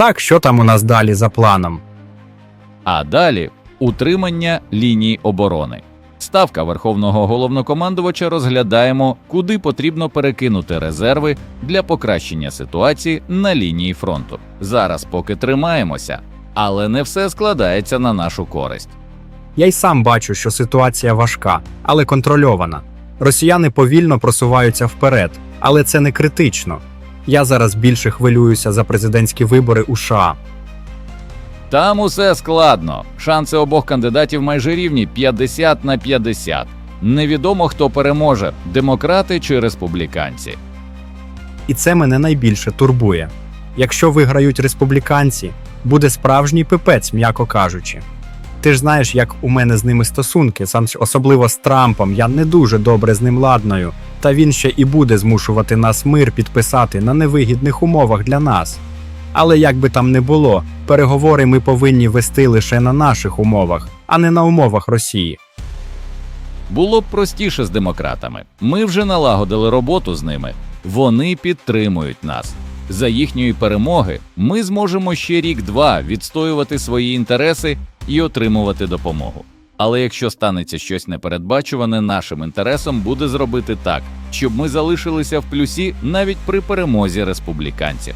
так, що там у нас далі за планом? А далі утримання ліній оборони. Ставка Верховного головнокомандувача розглядаємо, куди потрібно перекинути резерви для покращення ситуації на лінії фронту. Зараз поки тримаємося, але не все складається на нашу користь. Я й сам бачу, що ситуація важка, але контрольована. Росіяни повільно просуваються вперед, але це не критично. Я зараз більше хвилююся за президентські вибори у США. Там усе складно. Шанси обох кандидатів майже рівні 50 на 50. Невідомо хто переможе демократи чи республіканці. І це мене найбільше турбує. Якщо виграють республіканці, буде справжній пипець, м'яко кажучи. Ти ж знаєш, як у мене з ними стосунки, сам особливо з Трампом, я не дуже добре з ним ладнаю, та він ще і буде змушувати нас мир підписати на невигідних умовах для нас. Але як би там не було, переговори ми повинні вести лише на наших умовах, а не на умовах Росії. Було б простіше з демократами. Ми вже налагодили роботу з ними. Вони підтримують нас. За їхньої перемоги ми зможемо ще рік-два відстоювати свої інтереси і отримувати допомогу. Але якщо станеться щось непередбачуване, нашим інтересом буде зробити так, щоб ми залишилися в плюсі навіть при перемозі республіканців.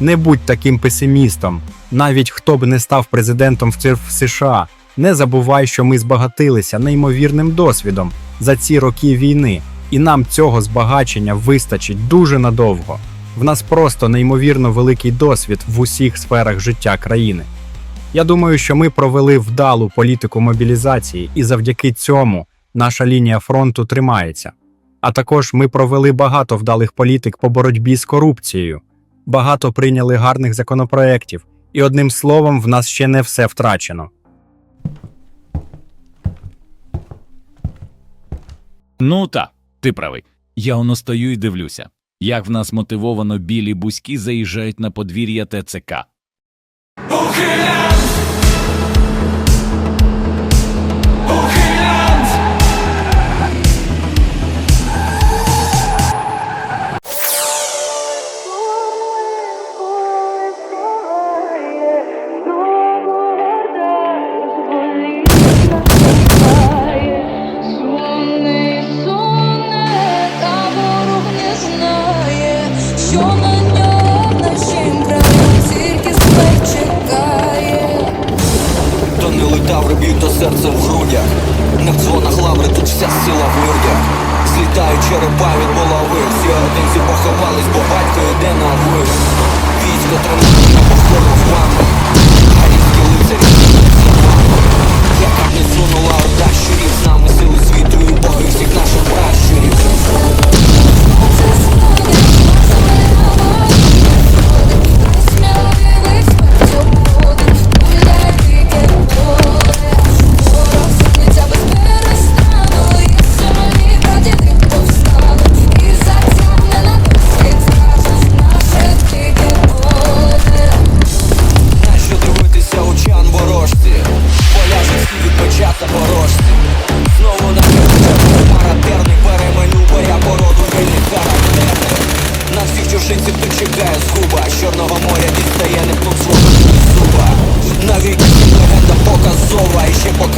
Не будь таким песимістом. Навіть хто б не став президентом в США, не забувай, що ми збагатилися неймовірним досвідом за ці роки війни, і нам цього збагачення вистачить дуже надовго. В нас просто неймовірно великий досвід в усіх сферах життя країни. Я думаю, що ми провели вдалу політику мобілізації, і завдяки цьому наша лінія фронту тримається. А також ми провели багато вдалих політик по боротьбі з корупцією багато прийняли гарних законопроєктів, і одним словом, в нас ще не все втрачено. Ну та, ти правий. Я воно стою і дивлюся, як в нас мотивовано білі бузьки заїжджають на подвір'я ТЦК. Суне, То б'ють, то серце в грудях. На дзвонах лаври, тут вся сила в людях Злітають черепа від голови, Всі одинці поховались, бо батько йде на вир Військо тримає на походу в мами Гарівські лицарі Яка не сунула орда щурів З нами сили світу і боги всіх наших пращурів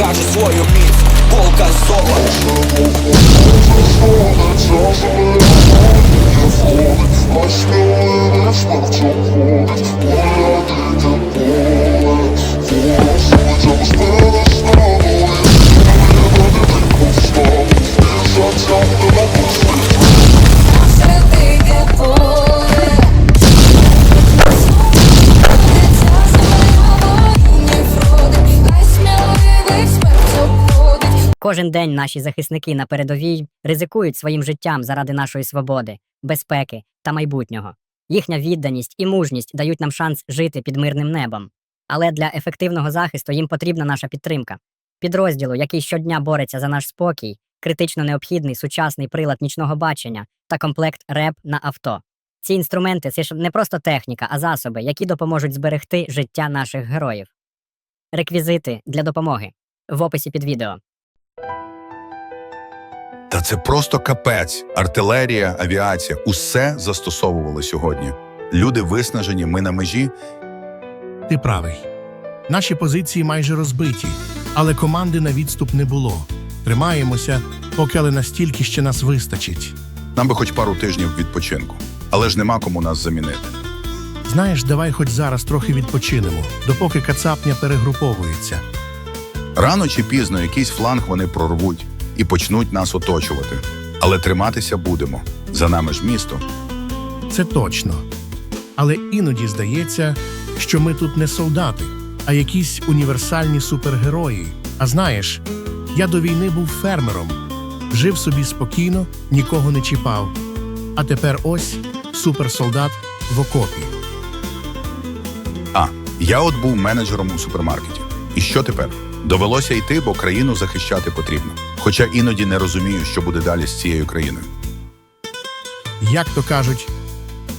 І ще покаже свою міць Полка зова Наше Кожен день наші захисники на передовій ризикують своїм життям заради нашої свободи, безпеки та майбутнього. Їхня відданість і мужність дають нам шанс жити під мирним небом. Але для ефективного захисту їм потрібна наша підтримка. Підрозділу, який щодня бореться за наш спокій, критично необхідний сучасний прилад нічного бачення та комплект РЕП на авто. Ці інструменти це ж не просто техніка, а засоби, які допоможуть зберегти життя наших героїв. Реквізити для допомоги в описі під відео. Та це просто капець. Артилерія, авіація усе застосовували сьогодні. Люди виснажені, ми на межі. Ти правий. Наші позиції майже розбиті, але команди на відступ не було. Тримаємося, поки але настільки ще нас вистачить. Нам би хоч пару тижнів відпочинку, але ж нема кому нас замінити. Знаєш, давай хоч зараз трохи відпочинемо, допоки кацапня перегруповується. Рано чи пізно якийсь фланг вони прорвуть і почнуть нас оточувати. Але триматися будемо. За нами ж місто. Це точно. Але іноді здається, що ми тут не солдати, а якісь універсальні супергерої. А знаєш, я до війни був фермером, жив собі спокійно, нікого не чіпав. А тепер ось суперсолдат в окопі. А я от був менеджером у супермаркеті. І що тепер? Довелося йти, бо країну захищати потрібно. Хоча іноді не розумію, що буде далі з цією країною. Як то кажуть,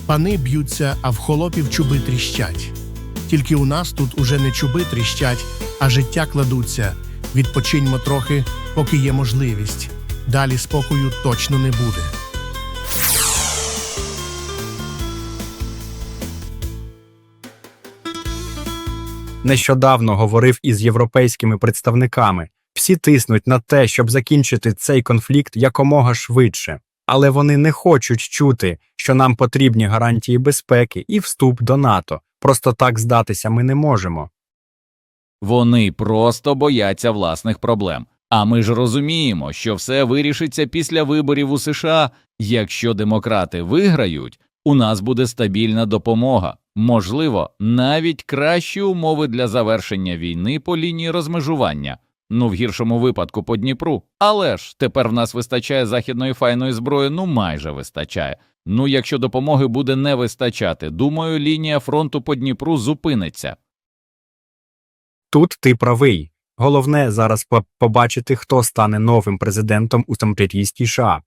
пани б'ються, а в холопів чуби тріщать. Тільки у нас тут уже не чуби тріщать, а життя кладуться. Відпочиньмо трохи, поки є можливість. Далі спокою точно не буде. Нещодавно говорив із європейськими представниками. Всі тиснуть на те, щоб закінчити цей конфлікт якомога швидше, але вони не хочуть чути, що нам потрібні гарантії безпеки і вступ до НАТО. Просто так здатися ми не можемо. Вони просто бояться власних проблем. А ми ж розуміємо, що все вирішиться після виборів у США. Якщо демократи виграють, у нас буде стабільна допомога, можливо, навіть кращі умови для завершення війни по лінії розмежування. Ну, в гіршому випадку по Дніпру. Але ж тепер в нас вистачає західної файної зброї, ну майже вистачає. Ну, якщо допомоги буде не вистачати, думаю, лінія фронту по Дніпру зупиниться. Тут ти правий. Головне зараз побачити, хто стане новим президентом у Сампрірійській США.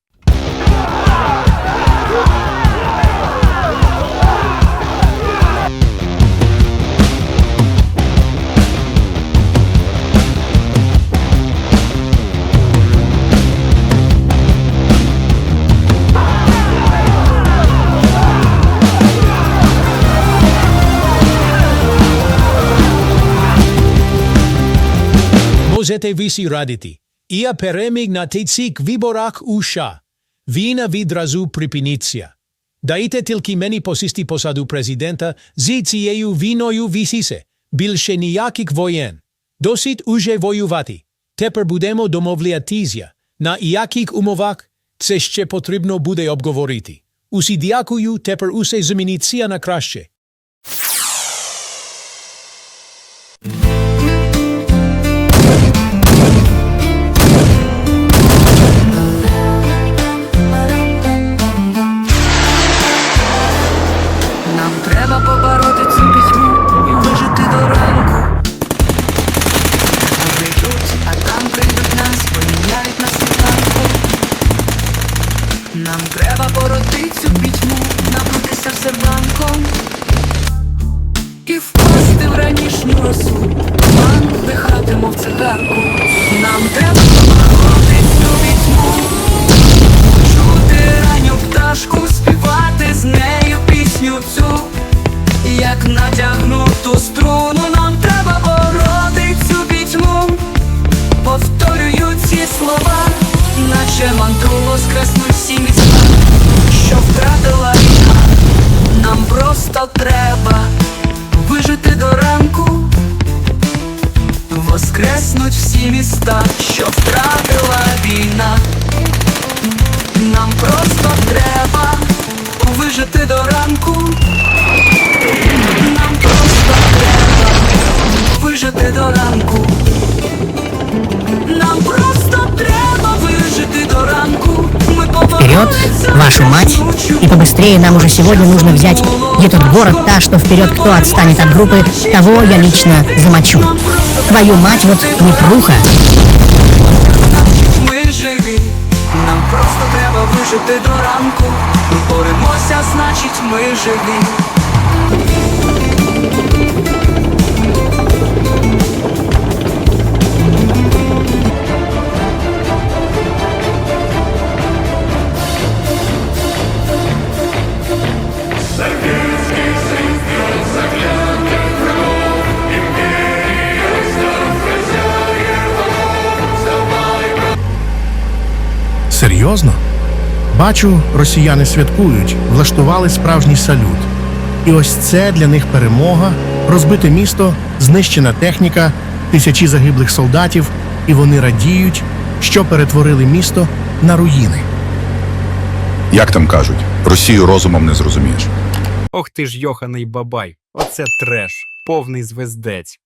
Можете висі радити. Я переміг на цих виборах у США. Війна відразу припиниться. Дайте тільки мені посісти посаду президента, з цією війною вісісе. Більше ніяких воєн. Досить уже воювати. Тепер будемо домовлятися. На яких умовах це ще потрібно буде обговорити. Усі дякую, тепер усе зміниться на краще. Вдихати, мов цигарку. Нам треба побороти цю пітьму, чути ранню пташку, співати з нею пісню цю. Як натягнуту струну нам треба бороти цю пітьму Повторюю ці слова, наче мантру воскреснуть всі міста, що втратила війна Нам просто треба Воскреснуть міста, що втратила війна. Нам просто треба вижити до ранку вашу мать! И побыстрее нам уже сегодня нужно взять этот город, та, что вперед, кто отстанет от группы, того я лично замочу. Твою мать, вот непруха. Ми живі. Нам просто треба вижити до ранку. Ми боремося, значить ми живі. Серйозно? Бачу, росіяни святкують, влаштували справжній салют. І ось це для них перемога, розбите місто, знищена техніка, тисячі загиблих солдатів, і вони радіють, що перетворили місто на руїни. Як там кажуть, Росію розумом не зрозумієш. Ох ти ж йоханий бабай, оце треш, повний звездець.